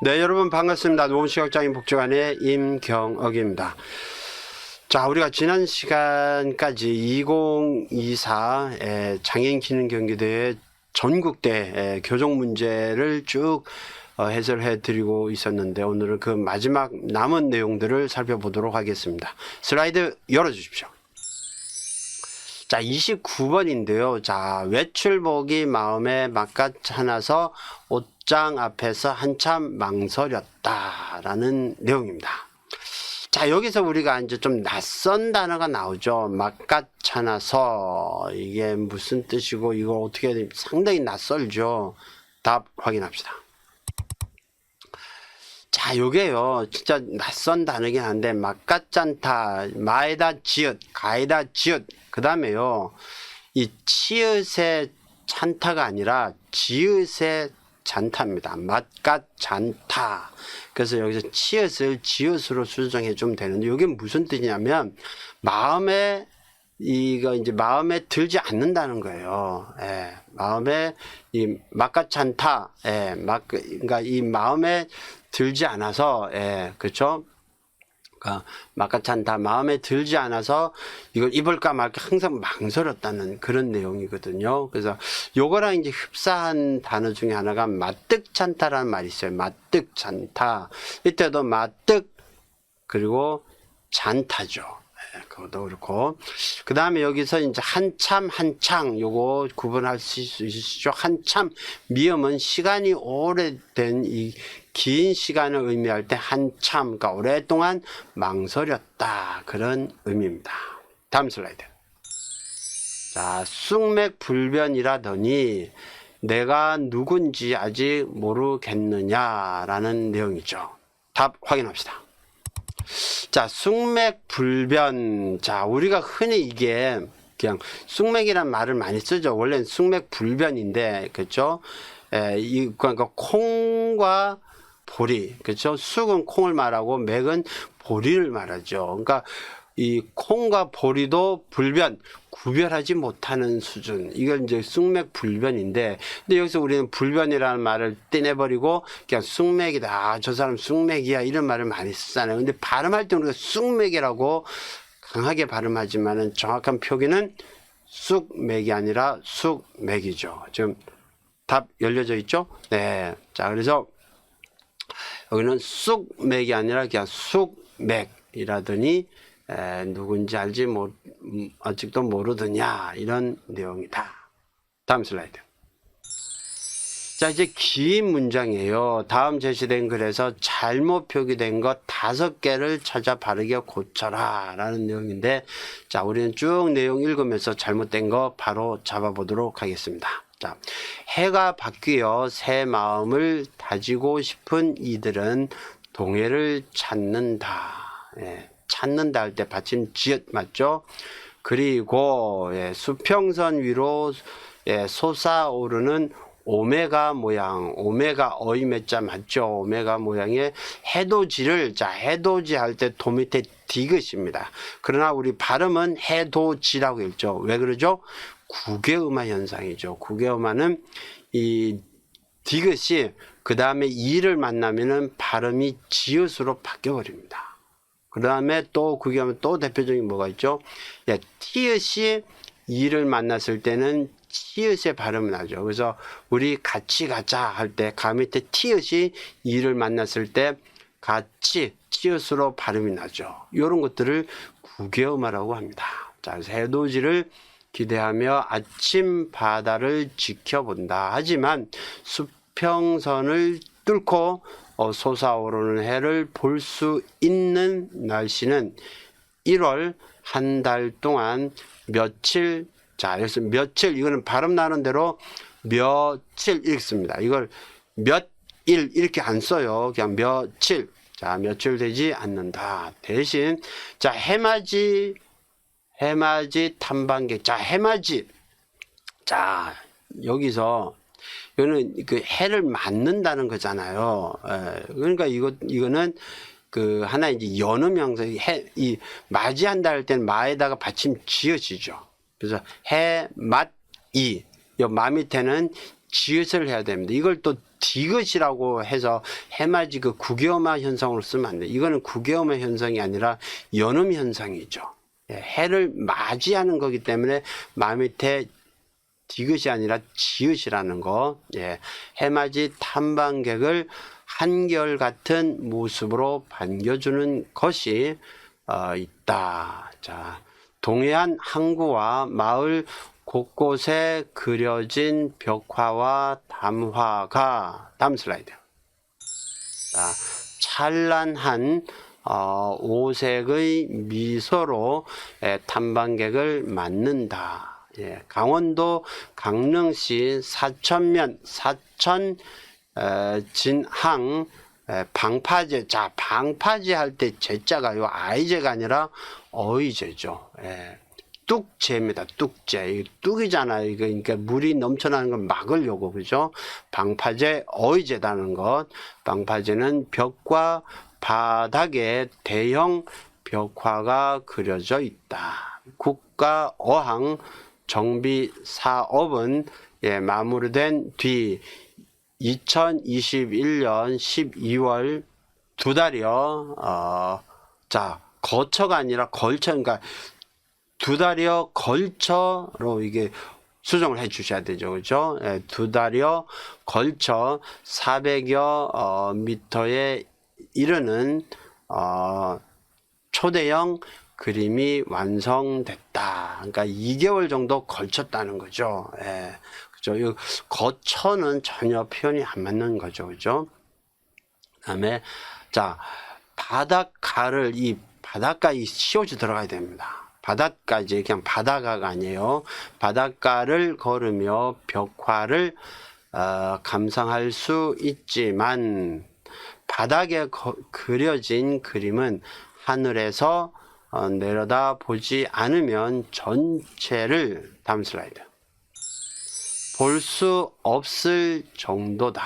네, 여러분 반갑습니다. 노원시각장애인 복지관의 임경억입니다. 자, 우리가 지난 시간까지 2024 에, 장애인 기능 경기대회 전국대 에, 교정 문제를 쭉 어, 해설해 드리고 있었는데 오늘은 그 마지막 남은 내용들을 살펴보도록 하겠습니다. 슬라이드 열어 주십시오. 자, 29번인데요. 자, 외출복이 마음에 막가차나서 옷장 앞에서 한참 망설였다라는 내용입니다. 자, 여기서 우리가 이제 좀 낯선 단어가 나오죠. 막가차나서 이게 무슨 뜻이고 이거 어떻게 해야 됩니까? 상당히 낯설죠. 답 확인합시다. 자, 요게요. 진짜 낯선 단어긴 한데, 막가짠타, 마에다 지읒, 가에다 지읒, 그 다음에요. 이 치읓의 찬타가 아니라 지읒의 잔타입니다. 맛갓 잔타. 그래서 여기서 치읓을 지읒으로 수정해 주면 되는데, 이게 무슨 뜻이냐면, 마음에, 이거 이제 마음에 들지 않는다는 거예요. 예, 마음에 이 막가찬타, 예, 막 그러니까 이 마음에 들지 않아서, 예, 그렇죠? 그러니까 막가찬타 마음에 들지 않아서 이걸 입을까 말까 항상 망설였다는 그런 내용이거든요. 그래서 요거랑 이제 흡사한 단어 중에 하나가 마뜩찬타라는 말이 있어요. 마뜩찬타. 이때도 마뜩 그리고 잔타죠. 예, 그것도 그렇고. 그 다음에 여기서 이제 한참, 한창, 요거 구분할 수 있으시죠? 한참, 미음은 시간이 오래된 이 긴 시간을 의미할 때 한참, 그러니까 오랫동안 망설였다. 그런 의미입니다. 다음 슬라이드. 자, 쑥맥 불변이라더니 내가 누군지 아직 모르겠느냐라는 내용이죠. 답 확인합시다. 자, 쑥맥 불변. 자, 우리가 흔히 이게 그냥 쑥맥이란 말을 많이 쓰죠. 원래는 쑥맥 불변인데, 그렇죠? 에, 이, 그러니까 콩과 보리, 그렇죠? 쑥은 콩을 말하고 맥은 보리를 말하죠. 그러니까 이 콩과 보리도 불변, 구별하지 못하는 수준. 이걸 이제 쑥맥 불변인데, 근데 여기서 우리는 불변이라는 말을 떼내버리고, 그냥 쑥맥이다. 아, 저 사람 쑥맥이야. 이런 말을 많이 쓰잖아요. 근데 발음할 때 우리가 쑥맥이라고 강하게 발음하지만은 정확한 표기는 쑥맥이 아니라 쑥맥이죠. 지금 답 열려져 있죠? 네. 자, 그래서 여기는 쑥맥이 아니라 그냥 쑥맥이라더니 에, 누군지 알지 못, 음, 아직도 모르더냐 이런 내용이다. 다음 슬라이드. 자 이제 긴 문장이에요. 다음 제시된 글에서 잘못 표기된 것 다섯 개를 찾아 바르게 고쳐라 라는 내용인데 자 우리는 쭉 내용 읽으면서 잘못된 거 바로 잡아보도록 하겠습니다. 자, 해가 바뀌어 새 마음을 다지고 싶은 이들은 동해를 찾는다. 예, 찾는다 할 때 받침 지읒 맞죠? 그리고 예, 수평선 위로 예, 솟아오르는 오메가 모양, 오메가 어이메자 맞죠? 오메가 모양의 해돋이를 자 해돋이 할때 도 밑에 디귿입니다. 그러나 우리 발음은 해돋이라고 읽죠. 왜 그러죠? 국외음화 현상이죠. 국외음화는 이 디귿이 그 다음에 이를 만나면은 발음이 지읒으로 바뀌어 버립니다. 그 다음에 또 그게 하면 또 대표적인 뭐가 있죠? 예, 티읕이 이를 만났을 때는 티읕의 발음이 나죠. 그래서 우리 같이 가자 할 때 가 밑에 티읕이 이를 만났을 때 같이 티읕으로 발음이 나죠. 이런 것들을 국외음화라고 합니다. 자, 해돋이를 기대하며 아침 바다를 지켜본다. 하지만 수평선을 뚫고 어, 솟아오르는 해를 볼 수 있는 날씨는 1월 한 달 동안 며칠 자 그래서 며칠 이거는 발음 나는 대로 며칠 읽습니다. 이걸 몇 일 이렇게 안 써요. 그냥 며칠 자 며칠 되지 않는다. 대신 자 해맞이 해맞이 탐방객 자 해맞이 자 여기서 이거는 그 해를 맞는다는 거잖아요. 예, 그러니까 이거 이거는 그 하나 이제 연음 형사 해이 맞이한다 할 때는 마에다가 받침 지어지죠. 그래서 해맞이 요마 밑에는 지읒을 해야 됩니다. 이걸 또 디귿이라고 해서 해맞이 그 국여마 현상으로 쓰면 안 돼. 이거는 국여마 현상이 아니라 연음 현상이죠. 예, 해를 맞이하는 거기 때문에 말 밑에 디귿이 아니라 지읒이라는 거. 예, 해맞이 탐방객을 한결 같은 모습으로 반겨주는 것이 어, 있다. 자, 동해안 항구와 마을 곳곳에 그려진 벽화와 담화가 다음 슬라이드. 자, 찬란한 어, 오색의 미소로 예, 탐방객을 맞는다. 예, 강원도 강릉시 사천면 사천 에, 진항 에, 방파제 자 방파제 할 때 제자가 요 아이제가 아니라 어이제죠. 예. 뚝제입니다. 뚝제. 이 뚝이잖아요. 이거 그러니까 물이 넘쳐나는 걸 막으려고 그죠? 방파제 어이제다는 것. 방파제는 벽과 바닥에 대형 벽화가 그려져 있다. 국가 어항 정비 사업은 예, 마무리된 뒤 2021년 12월 두 달여 어, 자 거쳐가 아니라 걸쳐 그러니까 두 달여 걸쳐로 이게 수정을 해 주셔야 되죠. 그죠? 예, 두 달여 걸쳐 400여 어, 미터에 이르는 어, 초대형 그림이 완성됐다. 그러니까 2개월 정도 걸쳤다는 거죠. 예. 그죠? 이 거쳐는 전혀 표현이 안 맞는 거죠. 그죠? 그 다음에 자, 바닷가를 이 바닷가 이 시옷이 들어가야 됩니다. 바닷가 이제 그냥 바다가가 아니에요. 바닷가를 걸으며 벽화를 어, 감상할 수 있지만 바닥에 거- 그려진 그림은 하늘에서 어, 내려다 보지 않으면 전체를 다음 슬라이드 볼 수 없을 정도다.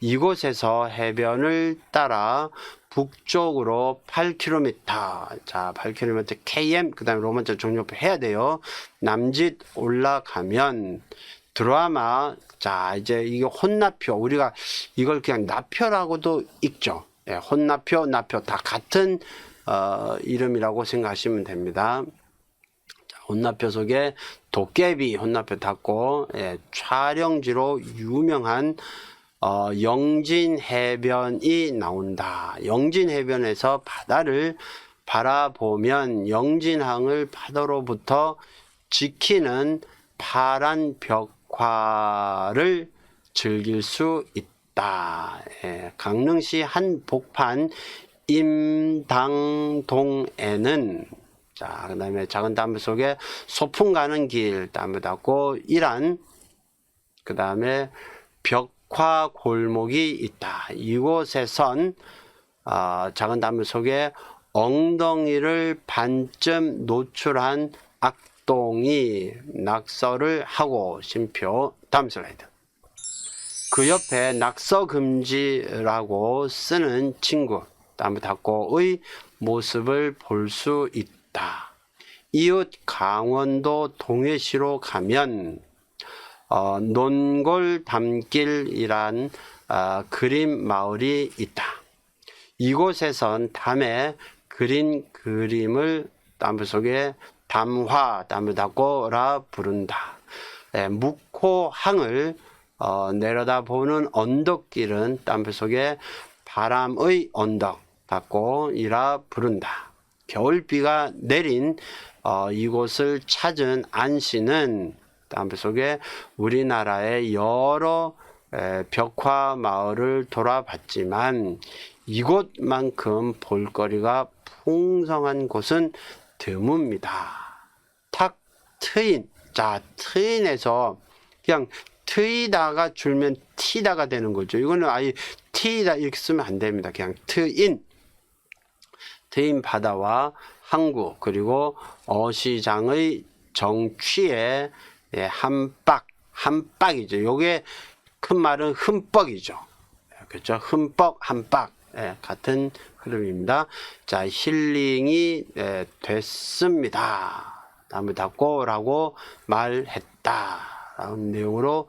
이곳에서 해변을 따라 북쪽으로 8km, 자, 8km km, 그 다음에 로마자 종료표 해야 돼요. 남짓 올라가면 드라마, 자, 이제 이게 혼나표, 우리가 이걸 그냥 나표라고도 읽죠. 예, 혼나표, 나표 다 같은 어, 이름이라고 생각하시면 됩니다. 혼나표 속에 도깨비 혼나표 닫고 예, 촬영지로 유명한 어, 영진 해변이 나온다. 영진 해변에서 바다를 바라보면 영진항을 파도로부터 지키는 파란 벽화를 즐길 수 있다. 예, 강릉시 한복판 임당동에는 자, 그 다음에 작은 담배 속에 소풍 가는 길, 담배 닫고 이란, 그 다음에 벽화 골목이 있다. 이곳에선, 어, 작은 담배 속에 엉덩이를 반쯤 노출한 악동이 낙서를 하고 심표, 다음 슬라이드. 그 옆에 낙서 금지라고 쓰는 친구, 다음에 닫고의 모습을 볼 수 있다. 이웃 강원도 동해시로 가면 어, 논골 담길이란 어, 그림 마을이 있다. 이곳에선 담에 그린 그림을 담배 속에 담화, 담배 닫고라 부른다. 예, 묵호항을 어, 내려다보는 언덕길은 담배 속에 바람의 언덕 닫고 이라 부른다. 겨울비가 내린 어, 이곳을 찾은 안씨는 담배 속에 우리나라의 여러 에, 벽화 마을을 돌아봤지만 이곳만큼 볼거리가 풍성한 곳은 드뭅니다. 탁 트인. 자, 트인에서 그냥 트이다가 줄면 티다가 되는 거죠. 이거는 아예 티다 이렇게 쓰면 안 됩니다. 그냥 트인. 트인 바다와 항구 그리고 어시장의 정취에 예, 한박 한박이죠. 요게 큰 말은 흠뻑이죠. 그렇죠. 흠뻑 한박 예, 같은 흐름입니다. 자 힐링이 예, 됐습니다. 다음에 닫고라고 말했다. 라는 내용으로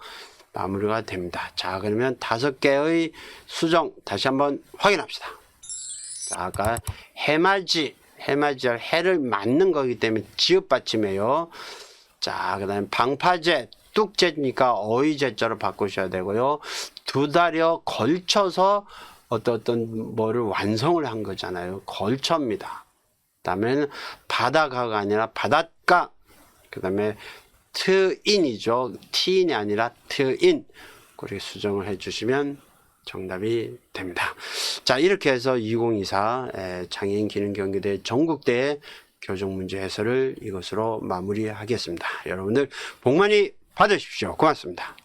마무리가 됩니다. 자, 그러면 다섯 개의 수정 다시 한번 확인합시다. 자, 아까 해맞이, 해맞이할 해를 맞는 거기 때문에 지읒 받침이에요. 자, 그 다음에 방파제, 뚝제니까 어이제자로 바꾸셔야 되고요. 두 달여 걸쳐서 어떤 어떤 뭐를 완성을 한 거잖아요. 걸쳐입니다. 그 다음에는 바다가가 아니라 바닷가. 그 다음에 트인이죠. 티인이 아니라 트인. 그렇게 수정을 해주시면 정답이 됩니다. 자 이렇게 해서 2024 에, 장애인 기능 경기대 전국대 교정 문제 해설을 이것으로 마무리하겠습니다. 여러분들 복 많이 받으십시오. 고맙습니다.